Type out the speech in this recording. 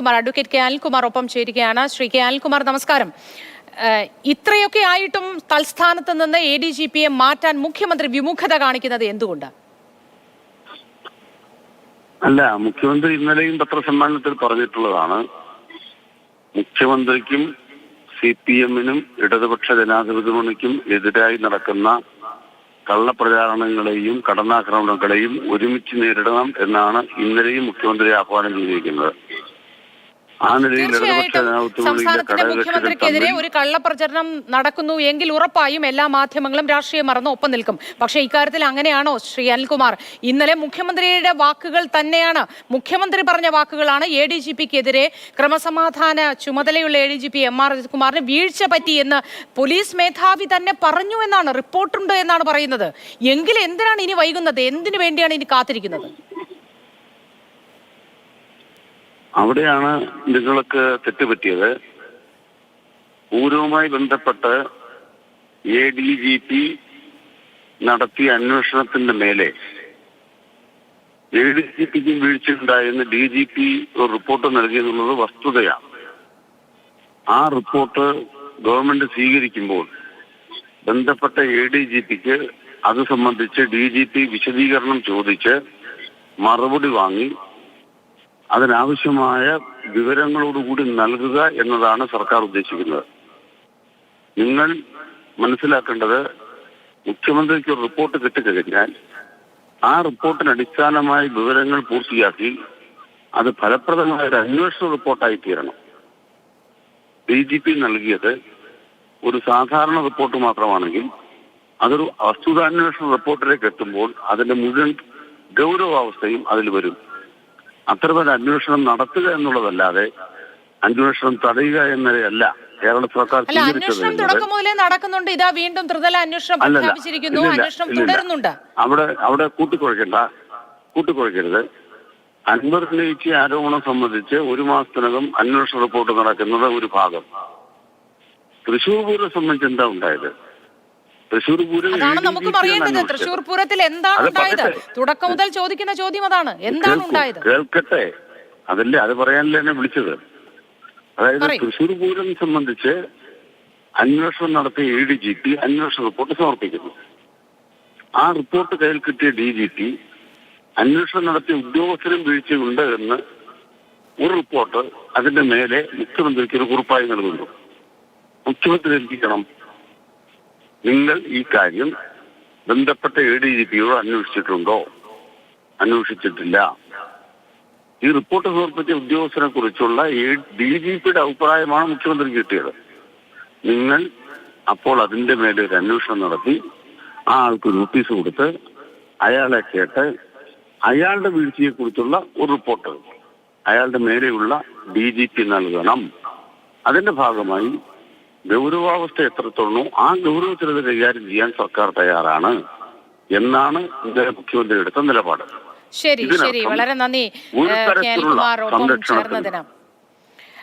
Kumar advocate K Anilkumar ഒപ്പം ചേരുകയാണ്. Shri K Anilkumar നമസ്കാരം. ഇത്രയൊക്കെ ആയിട്ടും തൽസ്ഥാനത്ത് നിന്ന് എ ഡി ജി പിയെ മാറ്റാൻ മുഖ്യമന്ത്രി വിമുഖത കാണിക്കുന്നത് എന്തുകൊണ്ട്? അല്ല മുഖ്യമന്ത്രി ഇന്നലെയും പത്രസമ്മേളനത്തിൽ പറഞ്ഞിട്ടുള്ളതാണ്. മുഖ്യമന്ത്രിക്കും സി പി എമ്മിനും ഇടതുപക്ഷ ജനാധിപത്യ മുന്നണിക്കും എതിരായി നടക്കുന്ന കള്ളപ്രചാരണങ്ങളെയും കടന്നാക്രമണങ്ങളെയും ഒരുമിച്ച് നേരിടണം എന്നാണ് ഇന്നലെയും മുഖ്യമന്ത്രി ആഹ്വാനം ചെയ്തിരിക്കുന്നത്. തീർച്ചയായിട്ടും സംസ്ഥാനത്തിന്റെ മുഖ്യമന്ത്രിക്കെതിരെ ഒരു കള്ളപ്രചരണം നടക്കുന്നു എങ്കിൽ ഉറപ്പായും എല്ലാ മാധ്യമങ്ങളും രാഷ്ട്രീയം മറന്ന് ഒപ്പം നിൽക്കും. പക്ഷേ ഇക്കാര്യത്തിൽ അങ്ങനെയാണോ ശ്രീ അനിൽകുമാർ? ഇന്നലെ മുഖ്യമന്ത്രിയുടെ വാക്കുകൾ തന്നെയാണ്. മുഖ്യമന്ത്രി പറഞ്ഞ വാക്കുകളാണ് എ ഡി ജി പിക്കെതിരെ ക്രമസമാധാന ചുമതലയുള്ള A D G P M R അജിത്കുമാറിന് വീഴ്ച പറ്റി എന്ന് പോലീസ് മേധാവി തന്നെ പറഞ്ഞു എന്നാണ് റിപ്പോർട്ടുണ്ട് എന്നാണ് പറയുന്നത്. എങ്കിൽ എന്തിനാണ് ഇനി വൈകുന്നത്? എന്തിനു വേണ്ടിയാണ് ഇനി കാത്തിരിക്കുന്നത്? അവിടെയാണ് നിങ്ങൾക്ക് തെറ്റുപറ്റിയത്. പൂരവുമായി ബന്ധപ്പെട്ട് എ ഡി ജി പി നടത്തിയ അന്വേഷണത്തിന്റെ മേലെ എ ഡി ജി പിക്ക് വീഴ്ചയുണ്ടായെന്ന് ഡി ജി പി ഒരു റിപ്പോർട്ട് നൽകിയെന്നുള്ളത് വസ്തുതയാണ്. ആ റിപ്പോർട്ട് ഗവൺമെന്റ് സ്വീകരിക്കുമ്പോൾ ബന്ധപ്പെട്ട എ ഡി ജി പിക്ക് അത് സംബന്ധിച്ച് ഡി ജി പി വിശദീകരണം ചോദിച്ച് മറുപടി വാങ്ങി അതിനാവശ്യമായ വിവരങ്ങളോടുകൂടി നൽകുക എന്നതാണ് സർക്കാർ ഉദ്ദേശിക്കുന്നത്. നിങ്ങൾ മനസ്സിലാക്കേണ്ടത് മുഖ്യമന്ത്രിക്ക് ഒരു റിപ്പോർട്ട് കിട്ടിക്കഴിഞ്ഞാൽ ആ റിപ്പോർട്ടിന് അടിസ്ഥാനമായി വിവരങ്ങൾ പൂർത്തിയാക്കി അത് ഫലപ്രദമായ ഒരു അന്വേഷണ റിപ്പോർട്ടായി തീരണം. ഡി ജി പി നൽകിയത് ഒരു സാധാരണ റിപ്പോർട്ട് മാത്രമാണെങ്കിൽ അതൊരു വസ്തുതാന്വേഷണ റിപ്പോർട്ടിലേക്ക് എത്തുമ്പോൾ അതിന്റെ മുഴുവൻ ഗൗരവാവസ്ഥയും അതിൽ വരും. അത്തരമൊരു അന്വേഷണം നടത്തുക എന്നുള്ളതല്ലാതെ അന്വേഷണം തടയുക എന്നതല്ല കേരള സർക്കാർ അന്വേഷണം തുടക്കം മുതലേ നടക്കുന്നുണ്ട്. ഇതാ വീണ്ടും ത്രിതല അന്വേഷണം പ്രഖ്യാപിച്ചിരിക്കുന്നു. അന്വേഷണം. തുടരുന്നുണ്ട്. അവിടെ അവിടെ കൂട്ടിക്കുഴക്കണ്ട കൂട്ടിക്കുഴക്കരുത്. അൻവർ ഉന്നയിച്ച ആരോപണം സംബന്ധിച്ച് ഒരു മാസത്തിനകം അന്വേഷണ റിപ്പോർട്ട് നടക്കുന്നത് ഒരു ഭാഗം. തൃശൂർ പൂരം സംബന്ധിച്ച് എന്താ ഉണ്ടായത്? തൃശൂർ പൂരം അതാണ് നമുക്ക് അറിയേണ്ടത് തൃശ്ശൂർ പൂരത്തിൽ എന്താണ് ഉണ്ടായത്? തുടക്കം മുതൽ ചോദിക്കുന്ന ചോദ്യം അതാണ്. എന്താണ് ഉണ്ടായത്? കേൾക്കട്ടെ. അതല്ലേ അത് പറയാനല്ലേ എന്നെ വിളിച്ചത്. അതായത് തൃശ്ശൂർ പൂരം സംബന്ധിച്ച് അന്വേഷണം നടത്തിയ എ ഡി ജി പി അന്വേഷണ റിപ്പോർട്ട് സമർപ്പിക്കുന്നു. ആ റിപ്പോർട്ട് കയ്യിൽ കിട്ടിയ ഡി ജി പി അന്വേഷണം നടത്തിയ ഉദ്യോഗസ്ഥരും വീഴ്ചയുണ്ട് എന്ന് ഒരു റിപ്പോർട്ട് അതിന്റെ മേലെ മുഖ്യമന്ത്രിക്ക് ഒരു കുറിപ്പായി നൽകുന്നു. മുഖ്യമന്ത്രി എന്തിക്കണം നിങ്ങൾ ഈ കാര്യം ബന്ധപ്പെട്ട എ ഡി ജി പിയോട് അന്വേഷിച്ചിട്ടുണ്ടോ? അന്വേഷിച്ചിട്ടില്ല. ഈ റിപ്പോർട്ട് സമർപ്പിച്ച ഉദ്യോഗസ്ഥനെ കുറിച്ചുള്ള ഡി ജി പിയുടെ അഭിപ്രായമാണ് മുഖ്യമന്ത്രി കിട്ടിയത്. നിങ്ങൾ അപ്പോൾ അതിന്റെ മേലെ ഒരു അന്വേഷണം നടത്തി ആ ആൾക്ക് നോട്ടീസ് കൊടുത്ത് അയാളെ കേട്ട് അയാളുടെ വീഴ്ചയെ കുറിച്ചുള്ള ഒരു റിപ്പോർട്ട്. അയാളുടെ മേലെയുള്ള ഡി ജി പി നൽകണം. അതിന്റെ ഭാഗമായി ഗൗരവാവസ്ഥ എത്രത്തോളം ആ ഗൗരവത്തിനെതിരെ കൈകാര്യം ചെയ്യാൻ സർക്കാർ തയ്യാറാണ് എന്നാണ് ഇന്നലെ മുഖ്യമന്ത്രി എടുത്ത നിലപാട്. ശരി ശരി. വളരെ നന്ദി. ഒരു തരത്തിലുള്ള സംരക്ഷണത്തിന്